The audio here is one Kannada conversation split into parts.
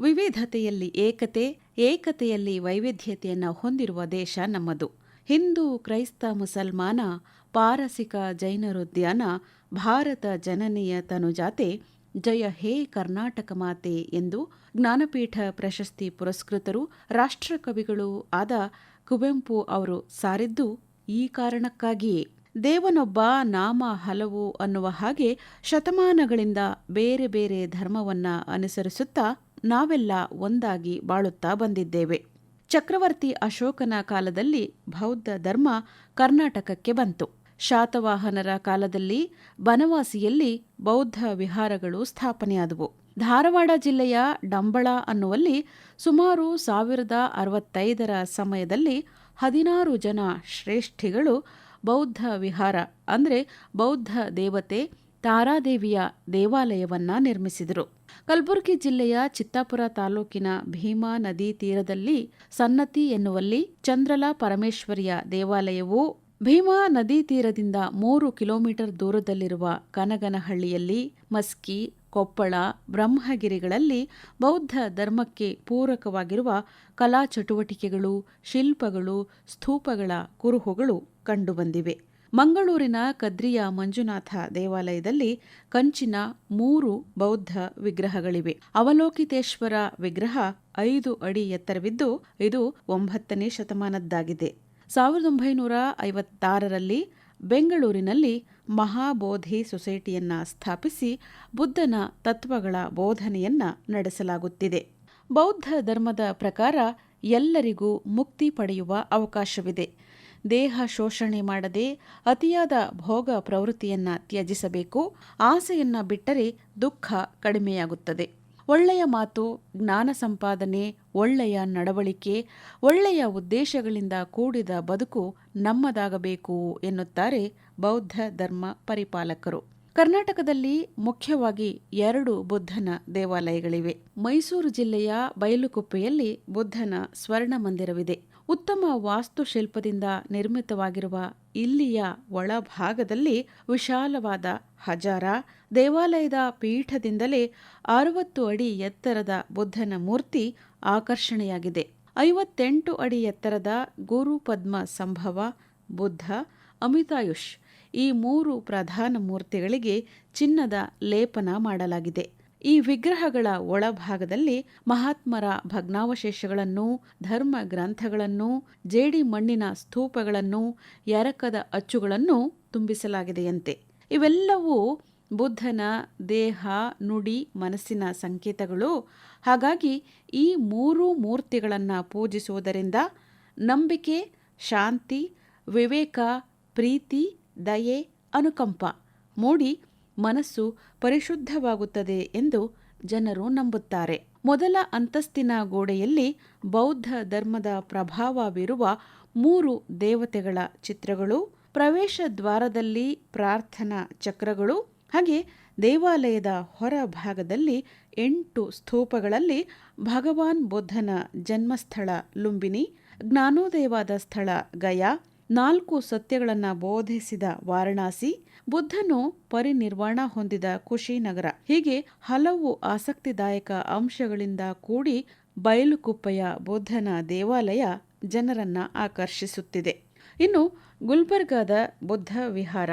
ವಿವಿಧತೆಯಲ್ಲಿ ಏಕತೆ, ಏಕತೆಯಲ್ಲಿ ವೈವಿಧ್ಯತೆಯನ್ನು ಹೊಂದಿರುವ ದೇಶ ನಮ್ಮದು. ಹಿಂದೂ, ಕ್ರೈಸ್ತ, ಮುಸಲ್ಮಾನ, ಪಾರಸಿಕ ಜೈನರುದ್ಯಾನ, ಭಾರತ ಜನನೀಯ ತನುಜಾತೆ, ಜಯ ಹೇ ಕರ್ನಾಟಕ ಮಾತೆ ಎಂದು ಜ್ಞಾನಪೀಠ ಪ್ರಶಸ್ತಿ ಪುರಸ್ಕೃತರು, ರಾಷ್ಟ್ರಕವಿಗಳೂ ಆದ ಕುವೆಂಪು ಅವರು ಸಾರಿದ್ದು ಈ ಕಾರಣಕ್ಕಾಗಿಯೇ. ದೇವನೊಬ್ಬ ನಾಮ ಹಲವು ಅನ್ನುವ ಹಾಗೆ ಶತಮಾನಗಳಿಂದ ಬೇರೆ ಬೇರೆ ಧರ್ಮವನ್ನ ಅನುಸರಿಸುತ್ತಾ ನಾವೆಲ್ಲ ಒಂದಾಗಿ ಬಾಳುತ್ತಾ ಬಂದಿದ್ದೇವೆ. ಚಕ್ರವರ್ತಿ ಅಶೋಕನ ಕಾಲದಲ್ಲಿ ಬೌದ್ಧ ಧರ್ಮ ಕರ್ನಾಟಕಕ್ಕೆ ಬಂತು. ಶಾತವಾಹನರ ಕಾಲದಲ್ಲಿ ಬನವಾಸಿಯಲ್ಲಿ ಬೌದ್ಧ ವಿಹಾರಗಳು ಸ್ಥಾಪನೆಯಾದವು. ಧಾರವಾಡ ಜಿಲ್ಲೆಯ ಡಂಬಳ ಅನ್ನುವಲ್ಲಿ ಸುಮಾರು ಸಾವಿರದ ಅರವತ್ತೈದರ ಸಮಯದಲ್ಲಿ ಹದಿನಾರು ಜನ ಶ್ರೇಷ್ಠಿಗಳು ಬೌದ್ಧ ವಿಹಾರ ಅಂದರೆ ಬೌದ್ಧ ದೇವತೆ ತಾರಾದೇವಿಯ ದೇವಾಲಯವನ್ನ ನಿರ್ಮಿಸಿದರು. ಕಲಬುರಗಿ ಜಿಲ್ಲೆಯ ಚಿತ್ತಾಪುರ ತಾಲೂಕಿನ ಭೀಮಾ ನದಿ ತೀರದಲ್ಲಿ ಸನ್ನತಿ ಎನ್ನುವಲ್ಲಿ ಚಂದ್ರಲ ಪರಮೇಶ್ವರಿಯ ದೇವಾಲಯವು ಭೀಮಾ ನದಿ ತೀರದಿಂದ ಮೂರು ಕಿಲೋಮೀಟರ್ ದೂರದಲ್ಲಿರುವ ಕನಗನಹಳ್ಳಿಯಲ್ಲಿ ಮಸ್ಕಿ, ಕೊಪ್ಪಳ, ಬ್ರಹ್ಮಗಿರಿಗಳಲ್ಲಿ ಬೌದ್ಧ ಧರ್ಮಕ್ಕೆ ಪೂರಕವಾಗಿರುವ ಕಲಾ ಚಟುವಟಿಕೆಗಳು, ಶಿಲ್ಪಗಳು, ಸ್ತೂಪಗಳ ಕುರುಹುಗಳು ಕಂಡುಬಂದಿವೆ. ಮಂಗಳೂರಿನ ಕದ್ರಿಯ ಮಂಜುನಾಥ ದೇವಾಲಯದಲ್ಲಿ ಕಂಚಿನ ಮೂರು ಬೌದ್ಧ ವಿಗ್ರಹಗಳಿವೆ. ಅವಲೋಕಿತೇಶ್ವರ ವಿಗ್ರಹ ಐದು ಅಡಿ ಎತ್ತರವಿದ್ದು, ಇದು ಒಂಬತ್ತನೇ ಶತಮಾನದ್ದಾಗಿದೆ. ಸಾವಿರದ ಒಂಬೈನೂರ ಐವತ್ತಾರರಲ್ಲಿ ಬೆಂಗಳೂರಿನಲ್ಲಿ ಮಹಾಬೋಧಿ ಸೊಸೈಟಿಯನ್ನ ಸ್ಥಾಪಿಸಿ ಬುದ್ಧನ ತತ್ವಗಳ ಬೋಧನೆಯನ್ನ ನಡೆಸಲಾಗುತ್ತಿದೆ. ಬೌದ್ಧ ಧರ್ಮದ ಪ್ರಕಾರ ಎಲ್ಲರಿಗೂ ಮುಕ್ತಿ ಪಡೆಯುವ ಅವಕಾಶವಿದೆ. ದೇಹ ಶೋಷಣೆ ಮಾಡದೆ ಅತಿಯಾದ ಭೋಗ ಪ್ರವೃತ್ತಿಯನ್ನ ತ್ಯಜಿಸಬೇಕು. ಆಸೆಯನ್ನ ಬಿಟ್ಟರೆ ದುಃಖ ಕಡಿಮೆಯಾಗುತ್ತದೆ. ಒಳ್ಳೆಯ ಮಾತು, ಜ್ಞಾನ ಸಂಪಾದನೆ, ಒಳ್ಳೆಯ ನಡವಳಿಕೆ, ಒಳ್ಳೆಯ ಉದ್ದೇಶಗಳಿಂದ ಕೂಡಿದ ಬದುಕು ನಮ್ಮದಾಗಬೇಕು ಎನ್ನುತ್ತಾರೆ ಬೌದ್ಧ ಧರ್ಮ ಪರಿಪಾಲಕರು. ಕರ್ನಾಟಕದಲ್ಲಿ ಮುಖ್ಯವಾಗಿ ಎರಡು ಬುದ್ಧನ ದೇವಾಲಯಗಳಿವೆ. ಮೈಸೂರು ಜಿಲ್ಲೆಯ ಬಯಲುಕುಪ್ಪೆಯಲ್ಲಿ ಬುದ್ಧನ ಸ್ವರ್ಣ ಮಂದಿರವಿದೆ ಉತ್ತಮ ವಾಸ್ತುಶಿಲ್ಪದಿಂದ ನಿರ್ಮಿತವಾಗಿರುವ ಇಲ್ಲಿಯ ಒಳಭಾಗದಲ್ಲಿ ವಿಶಾಲವಾದ ಹಜಾರ ದೇವಾಲಯದ ಪೀಠದಿಂದಲೇ ಅರವತ್ತು ಅಡಿ ಎತ್ತರದ ಬುದ್ಧನ ಮೂರ್ತಿ ಆಕರ್ಷಣೆಯಾಗಿದೆ. ಐವತ್ತೆಂಟು ಅಡಿ ಎತ್ತರದ ಗುರು ಪದ್ಮ ಸಂಭವ ಬುದ್ಧ ಅಮಿತಾಯುಷ್ ಈ ಮೂರು ಪ್ರಧಾನ ಮೂರ್ತಿಗಳಿಗೆ ಚಿನ್ನದ ಲೇಪನ ಮಾಡಲಾಗಿದೆ. ಈ ವಿಗ್ರಹಗಳ ಒಳಭಾಗದಲ್ಲಿ ಮಹಾತ್ಮರ ಭಗ್ನಾವಶೇಷಗಳನ್ನು, ಧರ್ಮ ಗ್ರಂಥಗಳನ್ನು, ಜೇಡಿ ಮಣ್ಣಿನ ಸ್ತೂಪಗಳನ್ನು, ಎರಕದ ಅಚ್ಚುಗಳನ್ನು ತುಂಬಿಸಲಾಗಿದೆಯಂತೆ. ಇವೆಲ್ಲವೂ ಬುದ್ಧನ ದೇಹ, ನುಡಿ, ಮನಸ್ಸಿನ ಸಂಕೇತಗಳು. ಹಾಗಾಗಿ ಈ ಮೂರೂ ಮೂರ್ತಿಗಳನ್ನು ಪೂಜಿಸುವುದರಿಂದ ನಂಬಿಕೆ, ಶಾಂತಿ, ವಿವೇಕ, ಪ್ರೀತಿ, ದಯೆ, ಅನುಕಂಪ ಮೂಡಿ ಮನಸ್ಸು ಪರಿಶುದ್ಧವಾಗುತ್ತದೆ ಎಂದು ಜನರು ನಂಬುತ್ತಾರೆ. ಮೊದಲ ಅಂತಸ್ತಿನ ಗೋಡೆಯಲ್ಲಿ ಬೌದ್ಧ ಧರ್ಮದ ಪ್ರಭಾವವಿರುವ ಮೂರು ದೇವತೆಗಳ ಚಿತ್ರಗಳು, ಪ್ರವೇಶ ದ್ವಾರದಲ್ಲಿ ಪ್ರಾರ್ಥನಾ ಚಕ್ರಗಳು, ಹಾಗೆ ದೇವಾಲಯದ ಹೊರಭಾಗದಲ್ಲಿ ಎಂಟು ಸ್ತೂಪಗಳಲ್ಲಿ ಭಗವಾನ್ ಬುದ್ಧನ ಜನ್ಮಸ್ಥಳ ಲುಂಬಿನಿ, ಜ್ಞಾನೋದಯವಾದ ಸ್ಥಳ ಗಯಾ ನಾಲ್ಕು ಸತ್ಯಗಳನ್ನು ಬೋಧಿಸಿದ ವಾರಣಾಸಿ ಬುದ್ಧನು ಪರಿನಿರ್ವಾಣ ಹೊಂದಿದ ಕುಶಿನಗರ. ಹೀಗೆ ಹಲವು ಆಸಕ್ತಿದಾಯಕ ಅಂಶಗಳಿಂದ ಕೂಡಿ ಬಯಲುಕುಪ್ಪೆಯ ಬುದ್ಧನ ದೇವಾಲಯ ಜನರನ್ನ ಆಕರ್ಷಿಸುತ್ತಿದೆ. ಇನ್ನು ಗುಲ್ಬರ್ಗಾದ ಬುದ್ಧ ವಿಹಾರ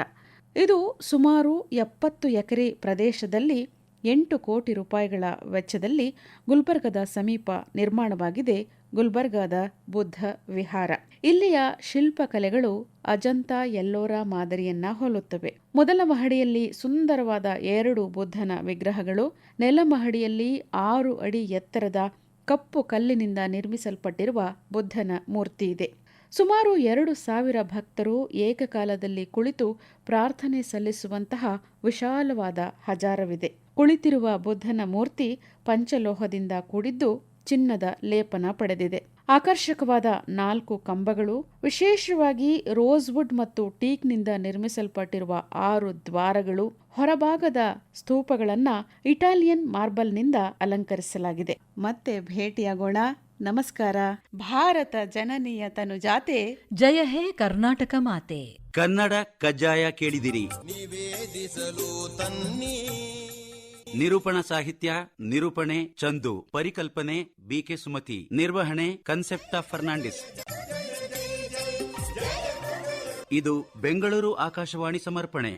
ಇದು ಸುಮಾರು ಎಪ್ಪತ್ತು ಎಕರೆ ಪ್ರದೇಶದಲ್ಲಿ ಎಂಟು ಕೋಟಿ ರೂಪಾಯಿಗಳ ವೆಚ್ಚದಲ್ಲಿ ಗುಲ್ಬರ್ಗದ ಸಮೀಪ ನಿರ್ಮಾಣವಾಗಿದೆ ಗುಲ್ಬರ್ಗಾದ ಬುದ್ಧ ವಿಹಾರ. ಇಲ್ಲಿಯ ಶಿಲ್ಪಕಲೆಗಳು ಅಜಂತಾ ಎಲ್ಲೋರ ಮಾದರಿಯನ್ನ ಹೋಲುತ್ತವೆ. ಮೊದಲ ಮಹಡಿಯಲ್ಲಿ ಸುಂದರವಾದ ಎರಡು ಬುದ್ಧನ ವಿಗ್ರಹಗಳು, ನೆಲ ಮಹಡಿಯಲ್ಲಿ ಆರು ಅಡಿ ಎತ್ತರದ ಕಪ್ಪು ಕಲ್ಲಿನಿಂದ ನಿರ್ಮಿಸಲ್ಪಟ್ಟಿರುವ ಬುದ್ಧನ ಮೂರ್ತಿ ಇದೆ. ಸುಮಾರು ಎರಡು ಸಾವಿರ ಭಕ್ತರು ಏಕಕಾಲದಲ್ಲಿ ಕುಳಿತು ಪ್ರಾರ್ಥನೆ ಸಲ್ಲಿಸುವಂತಹ ವಿಶಾಲವಾದ ಹಜಾರವಿದೆ. ಕುಳಿತಿರುವ ಬುದ್ಧನ ಮೂರ್ತಿ ಪಂಚಲೋಹದಿಂದ ಕೂಡಿದ್ದು ಚಿನ್ನದ ಲೇಪನ ಪಡೆದಿದೆ. ಆಕರ್ಷಕವಾದ ನಾಲ್ಕು ಕಂಬಗಳು ವಿಶೇಷವಾಗಿ ರೋಸ್ವುಡ್ ಮತ್ತು ಟೀಕ್ನಿಂದ ನಿರ್ಮಿಸಲ್ಪಟ್ಟಿರುವ ಆರು ದ್ವಾರಗಳು ಹೊರಭಾಗದ ಸ್ತೂಪಗಳನ್ನ ಇಟಾಲಿಯನ್ ಮಾರ್ಬಲ್ನಿಂದ ಅಲಂಕರಿಸಲಾಗಿದೆ. ಮತ್ತೆ ಭೇಟಿಯಾಗೋಣ. ನಮಸ್ಕಾರ. ಭಾರತ ಜನನೀಯ ತನುಜಾತೆ. ಜಯ ಹೇ ಕರ್ನಾಟಕ ಮಾತೆ. ಕನ್ನಡ ಕಜ್ಜಾಯ ಕೇಳಿದಿರಿ. ನಿರೂಪಣಾ ಸಾಹಿತ್ಯ ನಿರೂಪಣೆ ಚಂದು ಪರಿಕಲ್ಪನೆ ಬಿಕೆ ಸುಮತಿ ನಿರ್ವಹಣೆ ಕನ್ಸೆಪ್ಟ ಫರ್ನಾಂಡಿಸ್. ಇದು ಬೆಂಗಳೂರು ಆಕಾಶವಾಣಿ ಸಮರ್ಪಣೆ.